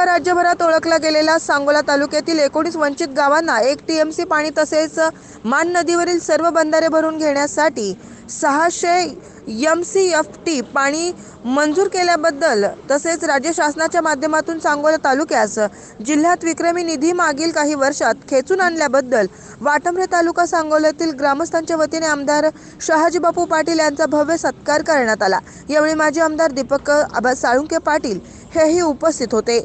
तालुका राज्यभरात ओळखला गेलेला सांगोला तालुक्यातील एकोणीस वंचित गावांना एक टीएमसी पाणी तसेच मान नदीवरील सर्व बंधारे भरून घेण्यासाठी सहाशे एम सी एफ टी पाणी मंजूर केल्याबद्दल तसेच राज्य शासनाच्या माध्यमातून सांगोला तालुक्यास जिल्ह्यात विक्रमी निधी मागील काही वर्षात खेचून आणल्याबद्दल वाटंबरे तालुका सांगोल्यातील ग्रामस्थांच्या वतीने आमदार शहाजीबापू पाटील यांचा भव्य सत्कार करण्यात आला. यावेळी माजी आमदार दीपक आबा साळुंके पाटील हेही उपस्थित होते.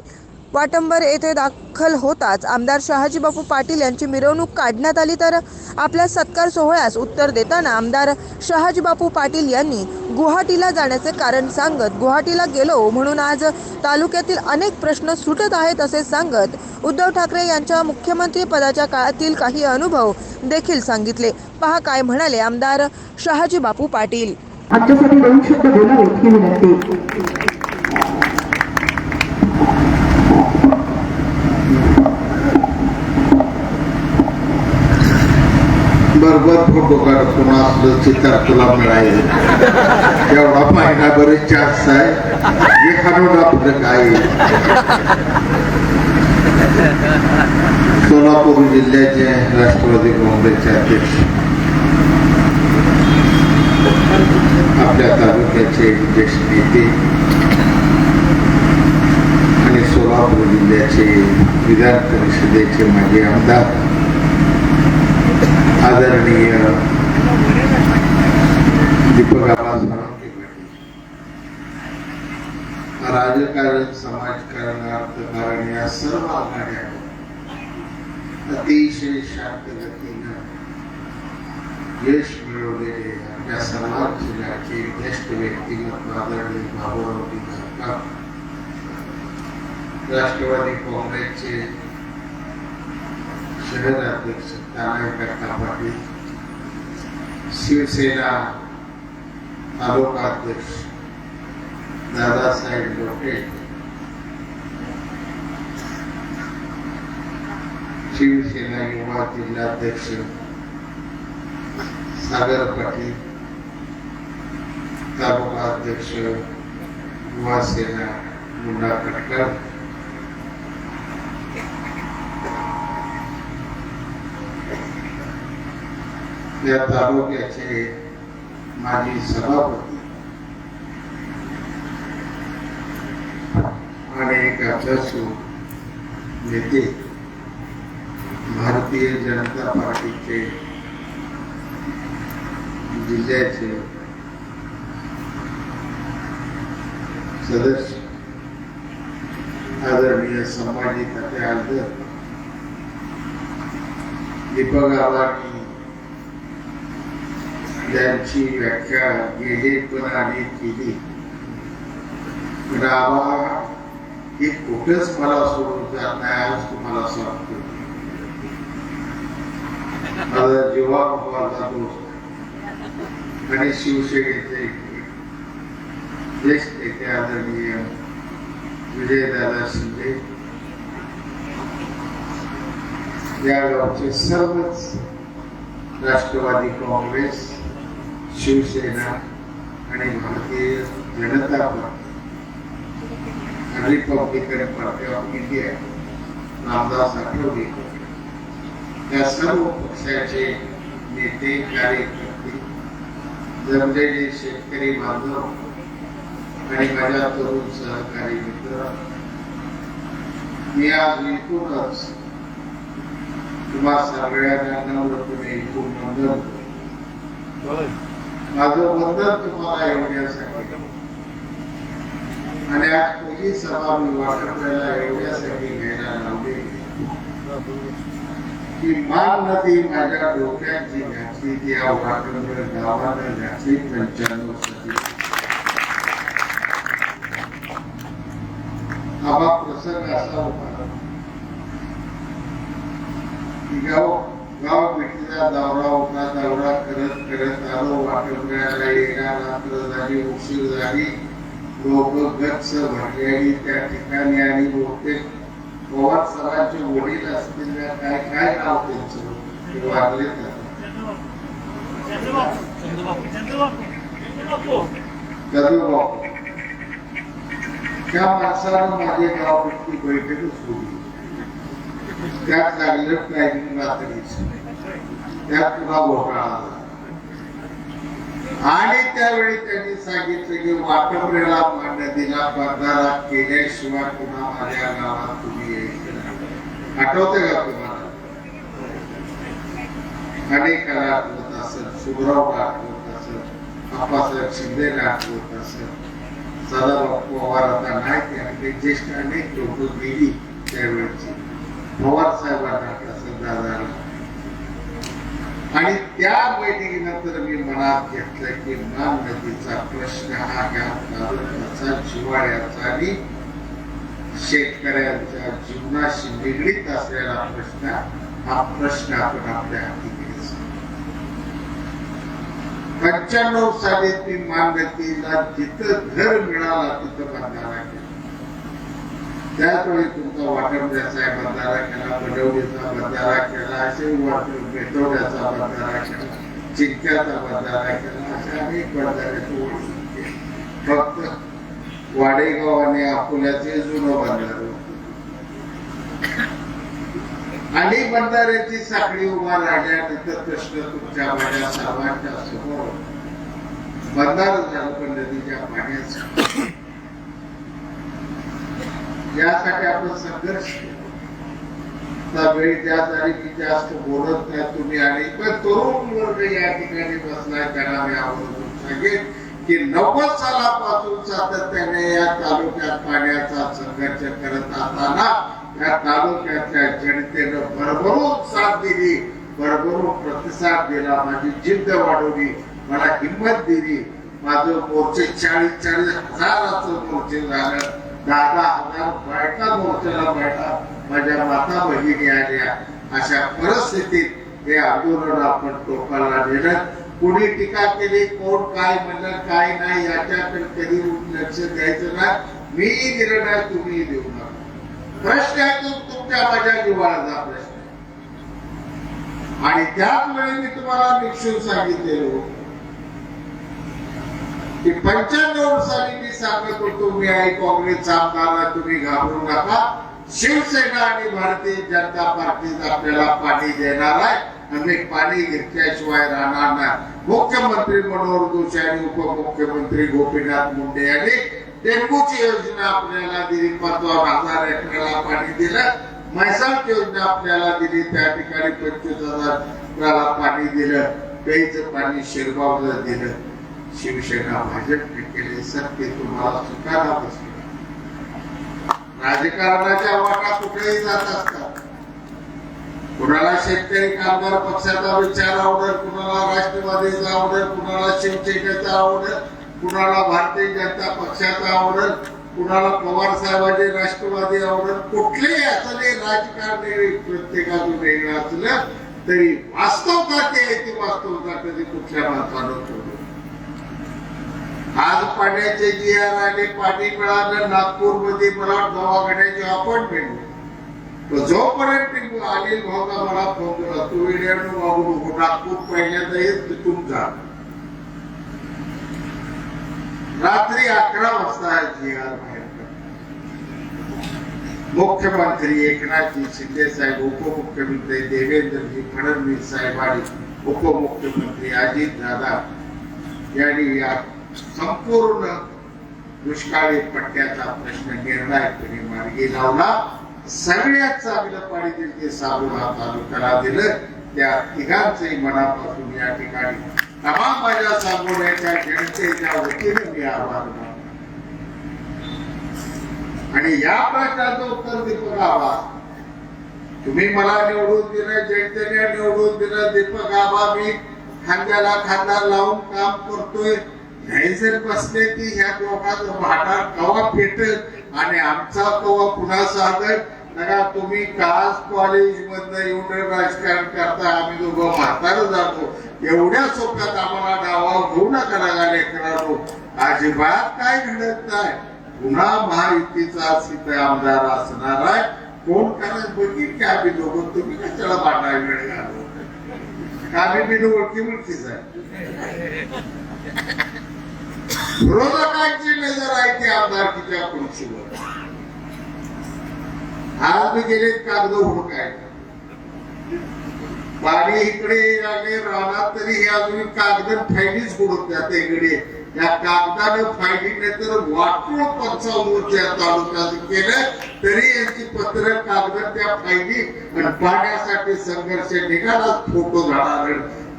वाटंबर येथे दाखल होताच. आमदार शहाजीबापू पाटील यांची मिरवणूक काढण्यात आली तर आपल्या सत्कार सोहळ्यास उत्तर देताना आमदार शहाजीबापू पाटील यांनी गुवाहाटीला जाण्याचे कारण सांगत गुवाहाटीला गेलो म्हणून आज तालुक्यातील अनेक प्रश्न सुटत आहेत असे सांगत उद्धव ठाकरे यांच्या मुख्यमंत्री पदाच्या काळातील काही अनुभव देखील सांगितले. पहा काय म्हणाले आमदार शहाजीबापू पाटील. आमच्यासाठी दोन शब्द बोलावेत ही विनंती? बरोबर फोटो काढून असलं चित्र तुला मिळायला. तेवढा पाहिला बरेच चान्स आहे. एखादा आपलं काय सोलापूर जिल्ह्याचे राष्ट्रवादी काँग्रेसचे अध्यक्ष. आपल्या तालुक्याचे ज्येष्ठ नेते. आणि सोलापूर जिल्ह्याचे विधान परिषदेचे माजी आमदार. आदरणीय दीपक आवाज राजकारण समाजकारण अर्थकारण या सर्व आघाड्या अतिशय शांत गतीनं यश मिळवलेले आपल्या सर्वात जिल्ह्याचे ज्येष्ठ व्यक्तिगत आदरणीय बाबूराव राष्ट्रवादी काँग्रेसचे शहर अध्यक्ष तानाजी पाटील शिवसेना तालुकाध्यक्ष दादासाहेब लोटे शिवसेना युवा जिल्हाध्यक्ष सागर पाटील तालुका अध्यक्ष युवा सेना मुंडा कटकर या तालुक्याचे माजी सभापती आणि एक अभ्यासू नेते भारतीय जनता पार्टीचे जिल्ह्याचे सदस्य आदरणीय संभाजी तात्या आलदर दीपक आव्हाड त्यांची व्याख्या गेलेपणाने केली. रावा हे कुठेच मला सोडून जात नाही आज तुम्हाला सांगतो माझा जीवा भावाचा दोस्त आणि शिवसेनेचे ज्येष्ठ नेते आदरणीय विजयदादा शिंदे या गावचे सर्वच राष्ट्रवादी काँग्रेस शिवसेना आणि Bharatiya Janata party Republican party of India Ramdas Athawale या सर्व पक्षाचे नेते कार्यकर्ते जमलेले शेतकरी बांधव आणि माझ्या तरुण सहकारी मित्र मी आज इथूनच तुम्हा सगळ्यांना नम्रपणे इथून नंदन करतो. माझं वंदन तुम्हाला एवढ्यासाठी आणि आज पहिली सभा मी वाटपल्याला एवढ्यासाठी घ्यायला लावली. की मान नदी माझ्या डोक्यात जी घातली ती या वाटंबर गावानं घातली पंच्याण्णव सती हा प्रसंग असा होता. की गाव गाव भेटीचा दौरा होता दौरा करत करत आलो. वाटंबऱ्याला येण्या रात्र झाली उशीर झाली. लोक गच्च भरलेली त्या ठिकाणी आणि बहुतेक पवार सरांचे वडील असतील काय काय नाव त्यांचं? ते वारले त्या माणसानं माझे गाव भेटली बैठकच सोडली त्यात लागलं प्लॅनिंग रात्रीच. त्यात पुन्हा घोटाळा झाला आणि त्यावेळी त्यांनी सांगितलं की वाटपरेला मान्य दिला बंधारा केल्याशिवाय पुन्हा माझ्या गावात तुम्ही यायचं नाही. का तुम्हाला? अनेकाला आठवत असत सुभरावला आठवत असत आप्पासाहेब शिंदेला आठवत असत सदाभाऊ पवार आता नाही ते आपले ज्येष्ठ अनेक लोक गेली त्यावेळेची. पवार साहेबांना असं दादाला आणि त्या बैठकीनंतर मी मनात घेतलं की मान नदीचा प्रश्न हा या तालुक्याचा जिवाळ्याचा आणि शेतकऱ्यांच्या जीवनाशी निगडीत असलेला प्रश्न हा प्रश्न आपण आपल्या हाती पंच्याण्णव साली ती मान नदीला जिथं घर मिळाला तिथं बंधारा केला त्याच वेळी तुमचा वाटंब्याचा बंधारा केला बडवडीचा बंधारा केला असे वाटून बेतवड्याचा बंधारा केला चिक्क्याचा बंधारा केला असे अनेक बंधारे तोडून फक्त वाडेगाव आणि अकोल्याचे जुनं बंधार आणि बंधाऱ्याची साखळी उभा राहिल्यानंतर प्रश्न तुमच्या माझ्या सर्वांच्या समोर बंधारा झालं पण नदीच्या पाण्याचा यासाठी आपण संघर्ष वेळ त्या तारीखी जास्त बोलत नाही तुम्ही आणि पण तरुण वर्ग या ठिकाणी बसलाय त्यांना मी आवडून सांगेन की नव्वद सालापासून सातत्याने या तालुक्यात पाण्याचा संघर्ष करत असताना या तालुक्यातल्या जनतेनं भरभरून साथ दिली भरभरून प्रतिसाद दिला. माझी जिद्द वाढवली मला हिंमत दिली. माझं मोर्चे चाळीस चाळीस हजाराचं मोर्चे झालं. दादा दहा हजार बायका मोर्चाला बैठा माझ्या माता बहिणी आल्या. अशा परिस्थितीत हे आंदोलन आपण टोकाला नेलं कोणी टीका केली कोण काय म्हणलं काय नाही याच्याकडे कधी लक्ष द्यायचं नाही. मी निर्णय तुम्ही देऊ नका. प्रश्न आहे तो तुमच्या माझ्या जिव्हाळ्याचा प्रश्न आणि त्याच वेळी मी तुम्हाला निक्षून सांगितलेलो की पंच्याण्णव साली मी सांगत होतो मी आहे काँग्रेसचा आमदार तुम्ही घाबरू नका. शिवसेना आणि भारतीय जनता पार्टी आपल्याला पाणी देणार आहे. आम्ही पाणी घेतल्याशिवाय राहणार नाही. मुख्यमंत्री मनोहर जोशी आणि उपमुख्यमंत्री गोपीनाथ मुंडे यांनी टेंबूची योजना आपल्याला दिली. पंचावन्न हजार एकराला पाणी दिलं. म्हैसाळ योजना आपल्याला दिली. त्या ठिकाणी पंचवीस हजार पाणी दिलं. प्यायचं पाणी शिरगावला दिलं. शिवसेना भाजपने केले सर ते तुम्हाला स्वीकारा बसले राजकारणाच्या वाटा कुठेही जात असतात. कुणाला शेतकरी कामगार पक्षाचा विचार आवडेल कुणाला राष्ट्रवादीचा आवडेल कुणाला शिवसेनेचा आवडेल कुणाला भारतीय जनता पक्षाचा आवडेल कुणाला पवार साहेबांचे राष्ट्रवादी आवडेल. कुठलेही असले राजकारण हे प्रत्येकाचं वेगळं असलं तरी वास्तवता ते वास्तवता कधी कुठल्या माणसानं आज पाण्याचे जी आर आणि पाणी मिळालं नागपूरमध्ये मला दवाखान्याची अपॉइंटमेंट तो जोपर्यंत अनिल भाऊला मला फोन केला तू इंडियानं वागू नको नागपूर पहिल्यांदा येत तुमचा रात्री अकरा वाजता जी आर बाहेर मुख्यमंत्री एकनाथजी शिंदे साहेब उपमुख्यमंत्री देवेंद्रजी फडणवीस साहेब आणि उपमुख्यमंत्री अजित दादा यांनी या संपूर्ण दुष्काळी पट्ट्याचा प्रश्न निर्णायकपणे मार्गी लावला. सगळ्यात चांगलं पाणी दिलं ते साबुरा तालुक्याला दिलं. त्या तिघांचंही मनापासून या ठिकाणी तमाम माझ्या सांगोल्याच्या जनतेच्या वतीने मी आभार आणि या प्रश्नाचं उत्तर दीपक आबा तुम्ही मला निवडून दिलं जनतेने निवडून दिलं. दीपक आबा मी खांद्याला खांदा लावून काम करतोय. नाही जर बसले की ह्या दोघांचं भांडण कवा फेटेल आणि आमचा कवा पुन्हा साधत नका तुम्ही कास कॉलेज मधनं एवढं राजकारण करता आम्ही दोघं म्हातार जातो. एवढ्या सोप्यात आम्हाला डावा घेऊ नका लागा लेकरांनो. अजिबात काय घडत नाही. पुन्हा महायुतीचा सिद्ध आमदार असणार आहे. कोण करायचं बघीन का आम्ही दोघं? तुम्ही कशाला भांडायला वेळ घालतो आम्ही बिन ओळखी ओळखीच आहे. विरोधकांची नजर आहे ती आमदारकीच्या खुर्चीवर आज गेले कागद हुडकाय पाणी इकडे आले रानात तरी हे अजून कागद फायलीच हुडकतात इकडे. या कागदानं फायलीने तर वाटून पंचावन्नच्या तालुक्यात केलं तरी यांची पत्र कागद त्या फायली आणि पाण्यासाठी संघर्ष निघाला फोटो झाला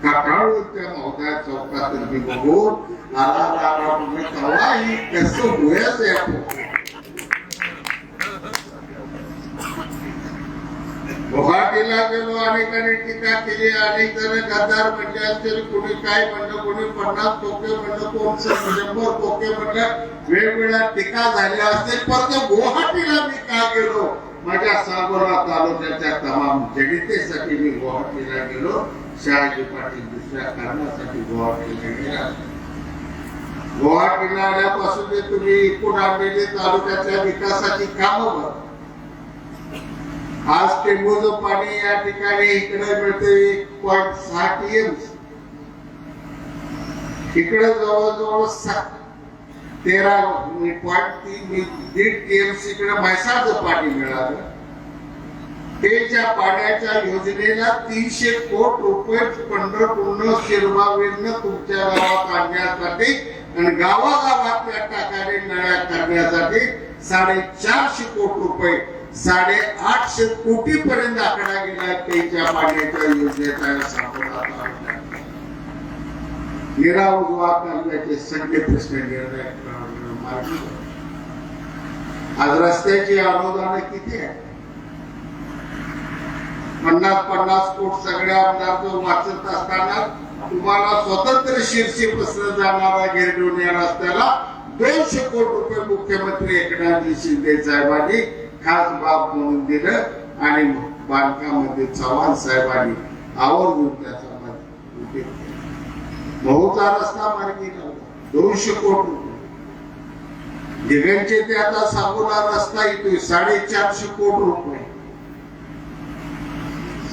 कटाळून त्या महोदया चौकात मी बघून आला आला म्हणलं तेव्हा ही कसं होयाच या फोटो गुवाहाटीला गेलो. अनेकांनी टीका केली अनेक जण गद्दार म्हणले असतील कोणी काय म्हणलं कोणी पन्नास टोके म्हणलं कोण शंभर टोके म्हणलं वेगवेगळ्या टीका झाल्या असतील परंतु गुवाहाटीला मी का गेलो माझ्या सागोरा तालुक्याच्या तमाम जनतेसाठी मी गुवाहाटीला गेलो शहाजी पाटील दुसऱ्या कारणासाठी गुवाहाटीला गेला गुवाहाटीला किनाऱ्यापासून ते तुम्ही एकूण आणलेले तालुक्याच्या विकासाची कामं बघा. आज टेंबूचं पाणी या ठिकाणी इकडे मिळते एक पॉईंट सहा टी एम इकडे जवळजवळ सात तेरा पॉईंट तीन दीड टी एम सी इकडे म्हैसाळचं पाणी मिळालं. तेच्या पाण्याच्या योजनेला तीनशे कोट रुपये पंढरपूरनं शिरवावीरनं तुमच्या गावात आणण्यासाठी आणि गावाला गावागावातल्या टाकाने नळ्या करण्यासाठी साडेचारशे कोटी रुपये साडे आठशे कोटी पर्यंत आकडा गेला तेच्या पाण्याच्या योजनेचा सापडा निरा उजवा करण्याचे सगळे प्रश्न निर्णय मार्गी. आज रस्त्याची अनुदान किती आहे पन्नास पन्नास कोट सगळ्या आमदार तो वाचत असताना तुम्हाला स्वतंत्र शीर्षेपासून जाणारा गिरडून या रस्त्याला दोनशे कोटी रुपये मुख्यमंत्री एकनाथजी शिंदे साहेबांनी खास बाब म्हणून दिलं आणि बांधकामध्ये चव्हाण साहेबांनी आवर्जून त्याचा उल्लेख केला. बहुचा रस्ता मार्गी लावला. दोनशे कोटी रुपये. दिव्यांचे ते आता सांगोला रस्ता येतोय साडेचारशे कोटी रुपये.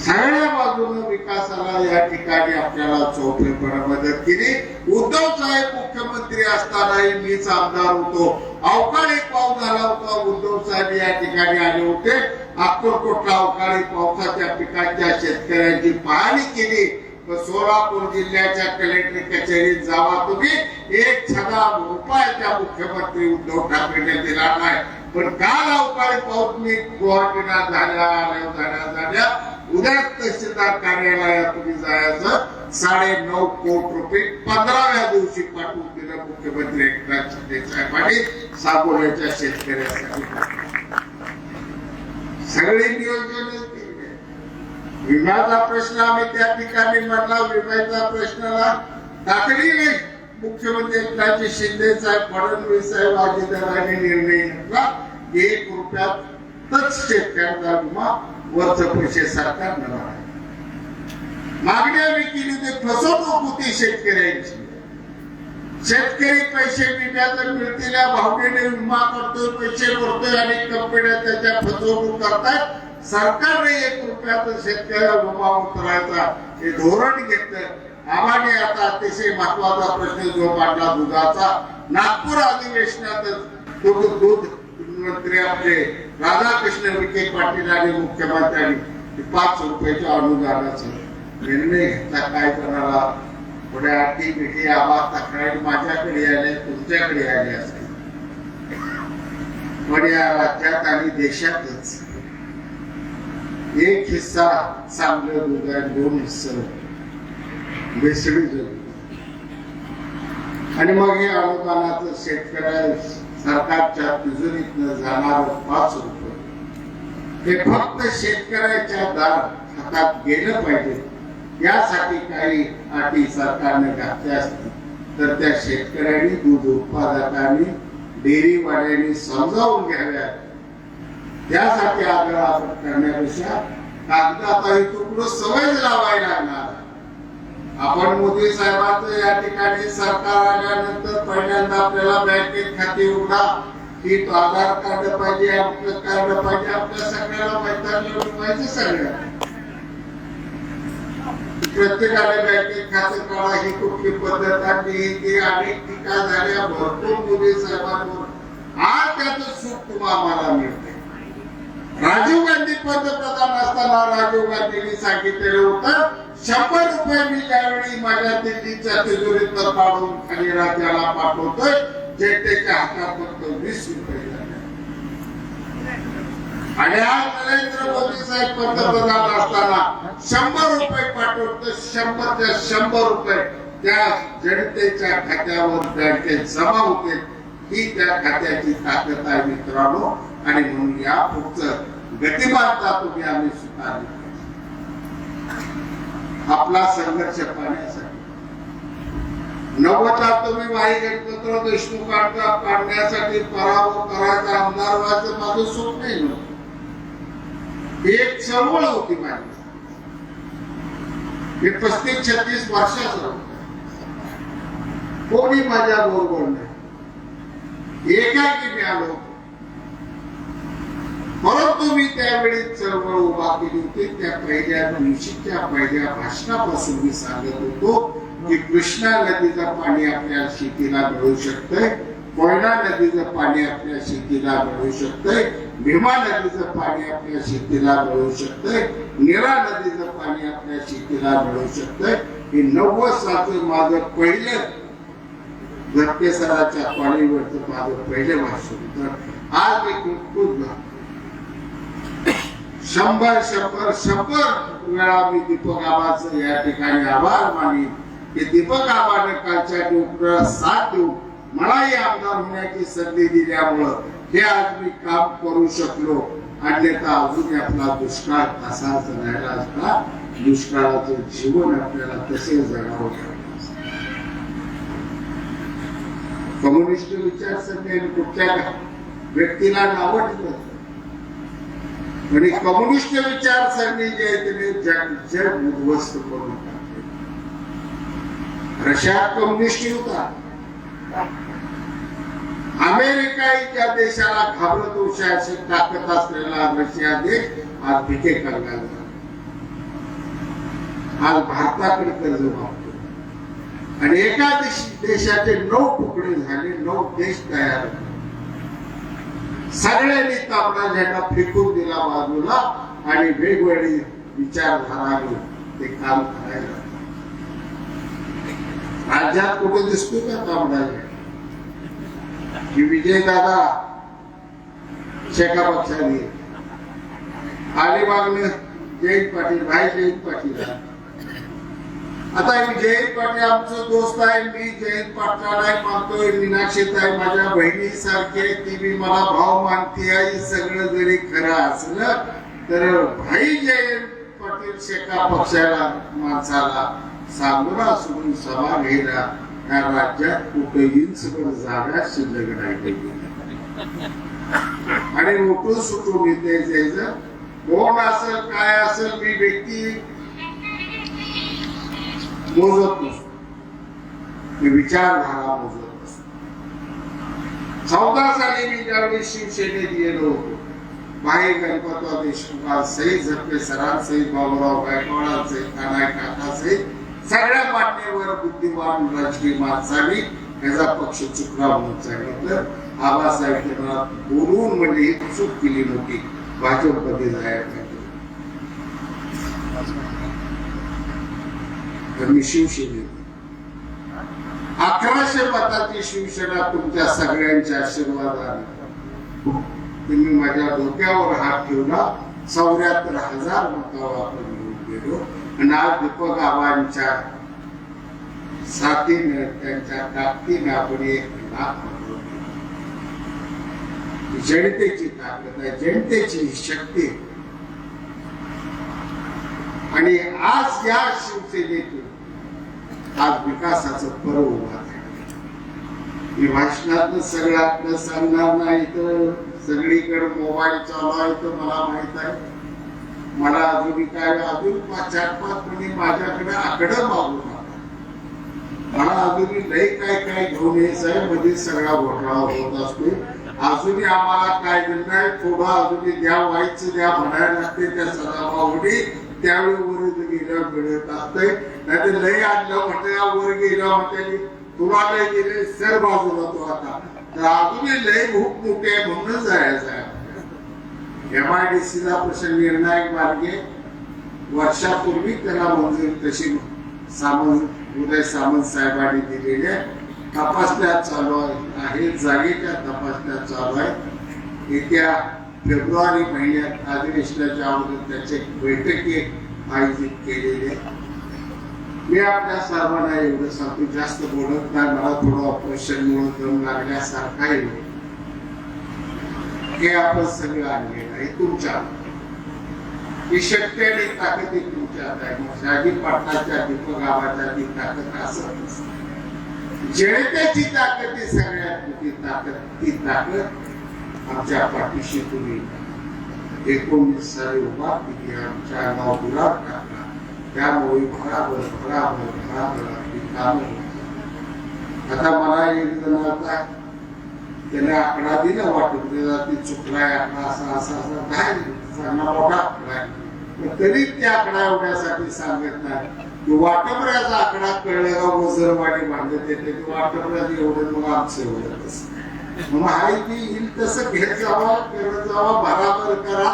सगळ्या बाजूने विकासाला या ठिकाणी आपल्याला चौथेपणे मदत केली. उद्धव साहेब मुख्यमंत्री असतानाही मीच आमदार होतो. अवकाळी पाऊस झाला होता. उद्धव साहेब या ठिकाणी आले होते. अक्कलकोटला अवकाळी पावसाच्या पिकांच्या शेतकऱ्यांची पाहणी केली. सोलापूर जिल्ह्याच्या कलेक्टर कचेरीत जावा तुम्ही. एक छदा रुपये त्या मुख्यमंत्री उद्धव ठाकरेने दिला नाही. पण काल अवकाळी पाऊस मी गुवाहाटीला झाल्या आल्या झाल्या झाल्या उद्या तहसीलदार कार्यालयात तुम्ही जायचं. साडे नऊ कोटी रुपये पंधराव्या दिवशी पाठवून दिलं मुख्यमंत्री एकनाथ शिंदे साहेबांनी सागोल्याच्या शेतकऱ्यासाठी. सगळे नियोजन केले विम्याचा प्रश्न आम्ही त्या ठिकाणी म्हटला विम्याच्या प्रश्नाला तातडीने मुख्यमंत्री एकनाथजी शिंदे साहेब फडणवीस साहेब अजितदारांनी निर्णय घेतला. एक रुपयातच शेतकऱ्यांचा विमा वरच पैसे सरकार मिळणार आहे. मागण्या विकीने ते फसवणूक होती शेतकऱ्यांची. शेतकरी पैसे विम्याला मिळतील या भावनेने विमा करतोय पैसे भरतोय आणि कंपन्या त्याच्या फसवणूक करतात सरकारने एक रुपयात शेतकऱ्याला विमा उतरायचा हे धोरण घेतलं. आम्हाने आता अतिशय महत्त्वाचा प्रश्न जो मांडला दुधाचा नागपूर अधिवेशनातच दूध दूध मंत्री आपले राधाकृष्ण विखे पाटील आणि मुख्यमंत्र्यांनी पाच रुपयाच्या अनुदानाचा निर्णय घेतला काय कोणाला पुढे अटी पिठी आबा तक्रारी माझ्याकडे आल्या तुमच्याकडे आल्या असतील. पण या राज्यात आणि देशातच एक हिस्सा चांगलं दूध आहे दोन हिस्सा भेसळी दूध आणि मग हे अनुदानाचं शेतकऱ्या सरकारच्या तिजोरीतनं जाणार पाच रुपये. हे फक्त शेतकऱ्याच्या दार हातात गेलं पाहिजे. यासाठी काही अटी सरकारने घातल्या असतील. तर त्या शेतकऱ्यांनी दूध उत्पादकांनी डेअरीवाल्यांनी समजावून घ्याव्या त्यासाठी आग्रह करण्यापेक्षा कागदात तुकडं सवय लावायला लागणार. आपण मोदी साहेबांचं या ठिकाणी सरकार आल्यानंतर पहिल्यांदा आपल्याला बँकेत खाते उघडा. की आधार कार्ड पाहिजे आपलं कार्ड पाहिजे आपल्या सगळ्याला मैदान पाहिजे सगळ्या. प्रत्येकाने बँकेत खाते काढा ही कुठली पद्धत आणली ते अनेक टीका झाल्या भरपूर मोदी साहेबांवर. आज त्याचं सुख तुम्हाला मिळते राजीव गांधी पंतप्रधान असताना राजीव गांधींनी सांगितलेलं होतं शंभर रुपये मी त्यावेळी माझ्या दिल्लीच्या तिजोरीत काढून खाली राज्याला पाठवतोय. जनतेच्या हातात फक्त वीस रुपये आणि आज नरेंद्र मोदी साहेब पंतप्रधान असताना शंभर रुपये पाठवतो शंभरच्या शंभर रुपये त्या जनतेच्या खात्यावर बँकेत जमा होते ही त्या खात्याची ताकद आहे मित्रांनो. आणि म्हणून या पुढचं गतिमानता तुम्ही आम्ही स्वीकारली आपला संघर्ष पाहण्यासाठी. नव्वदात तुम्ही माई गणपतराव देशमुख काढण्यासाठी पराभव करायचा आमदार व्हायचं माझं स्वप्न नव्हतं एक चळवळ होती माझी. मी पस्तीस छत्तीस वर्षाचा होतो. कोणी माझ्या बरोबर नाही. एकाकी मी आलो परंतु मी त्यावेळी चळवळ उभा केली होती. त्या पहिल्या दिवशीच्या पहिल्या भाषणापासून मी सांगत होतो की कृष्णा नदीचं पाणी आपल्या शेतीला मिळू शकतंय कोयना नदीचं पाणी आपल्या शेतीला मिळू शकतंय भीमा नदीचं पाणी आपल्या शेतीला मिळू शकतंय निरा नदीचं पाणी आपल्या शेतीला मिळू शकतंय. हे नव्वद साचं माझं पहिलं घटकेसराच्या पाणीवरचं माझं पहिलं भाषण होतं. आज मी खूप झालो. शंभर शंभर शंभर वेळा मी दीपक आबाचं या ठिकाणी आभार मानेन की दीपक आबाने कालच्या डोक्याला साथ देऊन मलाही आमदार होण्याची संधी दिल्यामुळं हे आज मी काम करू शकलो. अन्यथा अजून आपला दुष्काळ तसाच राहिला असता दुष्काळाचं जीवन आपल्याला तसे जगावं कम्युनिस्ट विचारसरणी आणि कुठल्या व्यक्तीला नावं आणि कम्युनिस्ट विचारसरणी जे आहे त्याने जग जग उद्ध्वस्त करून टाकले. रशिया कम्युनिस्ट होता. अमेरिका ज्या देशाला घाबरत होती अशी ताकद असलेला रशिया देश आज तिथे करणार झाला. आज भारताकडे कर्ज मागतो. आणि एका देशाचे नऊ तुकडे झाले नऊ देश तयार होते. सगळ्यांनी आपला झेंडा फेकून दिला बाजूला आणि वेगवेगळी विचारधारा ते काम करायला राज्यात कुठे दिसतो का तांबडा कि की विजय दादा शेका पक्षाने अलिबागने जयंत पाटील भाई जयंत पाटील. आता जयंत पाटील आमचं दोस्त आहे मी जयंत पाटलाला मानतोय मीनाक्षेत आहे माझ्या बहिणी सारखे ती मी मला भाव मानते आहे सगळं जरी खरं असलं तर भाई जयंत पाटील शेका पक्षाला माणसाला सामोरा सोडून सभा घ्यायला या राज्यात कुठेही सगळं जागा शिल्लक राहिलेली नाही. आणि उठून सुटून येते जायचं कोण असेल काय असेल मी व्यक्ती मोजत नसतो. मी विचारधारा मोजत नसतो. चौदा साली मी ज्यावेळी शिवसेनेत गेलो होतो. भाई गणपतराव देशमुख सहित झटके सरांसहित बाबूराव गायकवाड सहित कानाय काका सगळ्या मान्यवर बुद्धिमान राजकीय माणसांनी त्याचा पक्ष चुकला म्हणून सांगितलं. आबासाहेब त्यांना बोलून म्हणजे ही चूक केली नव्हती. भाजपमध्ये जायला पाहिजे तर मी शिवसेनेत अकराशे मताची शिवसेना तुमच्या सगळ्यांच्या आशीर्वादाने. तुम्ही माझ्या डोक्यावर हात ठेवला चौऱ्याहत्तर हजार मतावर आपण निवडून गेलो. आणि आज दीपक आबांच्या साथीने त्यांच्या ताकदीने आपण एक लाख जनतेची ताकद आहे जनतेची शक्ती आणि आज या शिवसेनेतून आज विकासाचं पर्व उभा झालं मी भाषणात सगळ्यात सांगणार नाही तर सगळीकडे मोबाईल चालू आहे तर मला माहीत आहे. मला अजून काय अजून पाच चार पाच मिनिट माझ्याकडे आकडं मागू मला अजून लय काय काय घेऊन यायचं आहे म्हणजे सगळा घोटाळा होत असतो. अजूनही आम्हाला काय दिलं नाही थोडं अजूनही द्या व्हायचं द्या म्हणायला लागते त्या सदाभाऊनी. त्यावेळी वर मिळत असतंय नाही तर लय आणलं म्हटलं वर गेला म्हटलं तुला लय गेले सर बाजूला तो आता. तर अजूनही लय खूप मोठे आहे म्हणून जायचं आहे एम आय डी सीला प्रश्न निर्णायक मार्गे वर्षापूर्वी त्याला मंजूर तशी सामंत उदय सामंत साहेबांनी दिलेल्या तपासण्या चालू आहे जागेच्या तपासण्या चालू आहे येत्या फेब्रुवारी महिन्यात अधिवेशनाच्या अगोदर त्याचे बैठकी आयोजित केलेली. आहे मी आपल्या सर्वांना एवढं सांगतो जास्त बोलत नाही मला थोडं ऑपरेशन मुळे दम लागल्यासारखा आहे. हे आपण सगळं आणलेलं आहे तुमच्या. ही शक्य आणि ताकद ही तुमच्यात आहे मग शाजी पाटलाच्या दीपक गावाच्या ती ताकद असत नसते. जनतेची ताकद ही सगळ्यात मोठी ताकद ती ताकद आमच्या पाठीशी तुम्ही एकोणीस साली उभा केली आमच्या नावपुरा टाकला त्यामुळे भराभर भराभर भराभर आपली कामं आता मला एक जण आता त्याने आकडा दिला वाटत दिला ती चुकलाय आकडा असा असा असा. नाही चांगला मोठा आकडा आहे? तरी त्या आकडा एवढ्यासाठी सांगत नाही. की वाटमऱ्याचा आकडा कळलं का वजरवाडी भांडत येते की वाटमऱ्यात एवढं मग आमचं एवढं तसं माहिती येईल तसं घेत जावा करत जावा बराबर करा.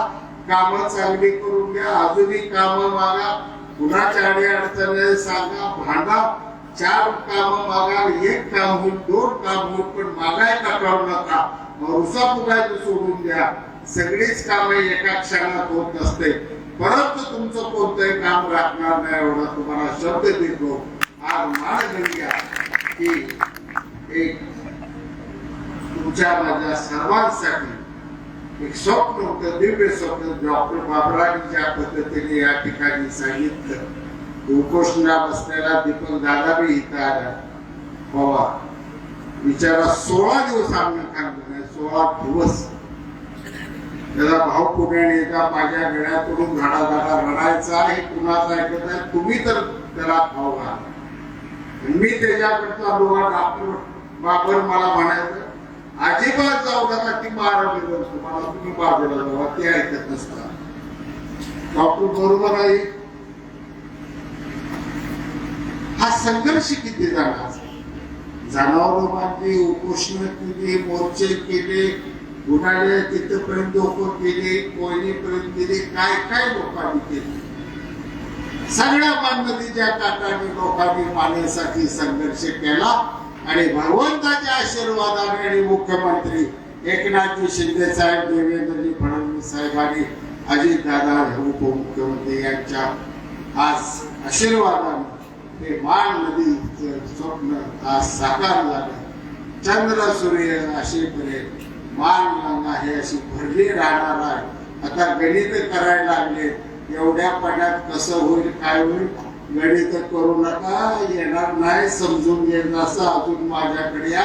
कामं चांगली करून घ्या अजूनही काम मागा. कुणाच्या अडी अडचणी सांगा भांडा. चार काम मागा एक काम होईल दोन काम होईल पण मागाय टाकावू नका. भरोसा फुगायचं सोडून द्या. सगळीच कामे एका क्षणात होत असते. परंतु तुमचं कोणतंही काम राखणार नाही एवढा तुम्हाला शब्द देतो. आज मान घ्या की एक तुमच्या माझ्या सर्वांसाठी एक स्वप्न होतं दिव्य स्वप्न. डॉक्टर बाबरांनी ज्या पद्धतीने या ठिकाणी सांगितलं उपोषणा बसलेला दीपक दादा बी इथं आला. बाबा विचारा सोळा दिवस आम्ही थांबलो नाही सोळा दिवस. त्याला भाऊ पुण्याने एका माझ्या गळ्याकडून झाडा झाडा रडायचा हे कुणाचं ऐकत नाही तुम्ही तर त्याला भाऊ घाला मी त्याच्याकडचा डोळा डॉक्टर बाबर मला म्हणायचं अजिबात जाऊ नका ती मारवली तुम्हाला तुम्ही बाजूला जावा ते ऐकत नसता. डॉक्टर बरोबर आहे हा. संघर्ष किती जाणार जनावर मारली उपोषण केली मोर्चे केले गुन्हाळे तिथपर्यंत लोक केले कोयनेपर्यंत गेले काय काय लोकांनी केले? सगळ्या पांमध्ये ज्या काकांनी लोकांनी पाण्यासाठी संघर्ष केला आणि भगवंताच्या आशीर्वादाने आणि मुख्यमंत्री एकनाथजी शिंदे साहेब देवेंद्रजी फडणवीस साहेबांनी अजित दादा उपमुख्यमंत्री यांच्या आज आशीर्वादाने ते मान नदीचं स्वप्न आज साकार झालं. चंद्र सूर्य असेपर्यंत मान गंगा हे अशी भरली राहणार आहे. आता गणित करायला लागले एवढ्या पाण्यात कसं होईल काय होईल? गणित करू नका येणार नाही समजून घेत असं अजून माझ्याकडे या.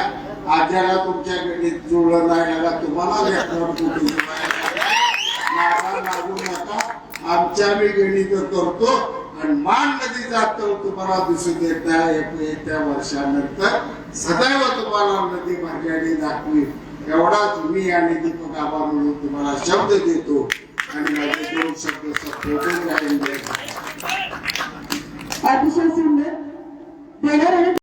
आज्याला तुमच्या गणित जुळलं नाही याला तुम्हाला कुठून लागू नका. आमच्या मी गणित करतो आणि मान नदी जात तुम्हाला दिसून येत नाही. येत्या वर्षानंतर सदैव तुम्हाला नदी भाग्याने दाखवी एवढाच मी आणि दीपक आबा म्हणून तुम्हाला शब्द देतो. आणि माझे दोन शब्द सपोर्टिंग राहील. अतिशय सुंदर देणार आणि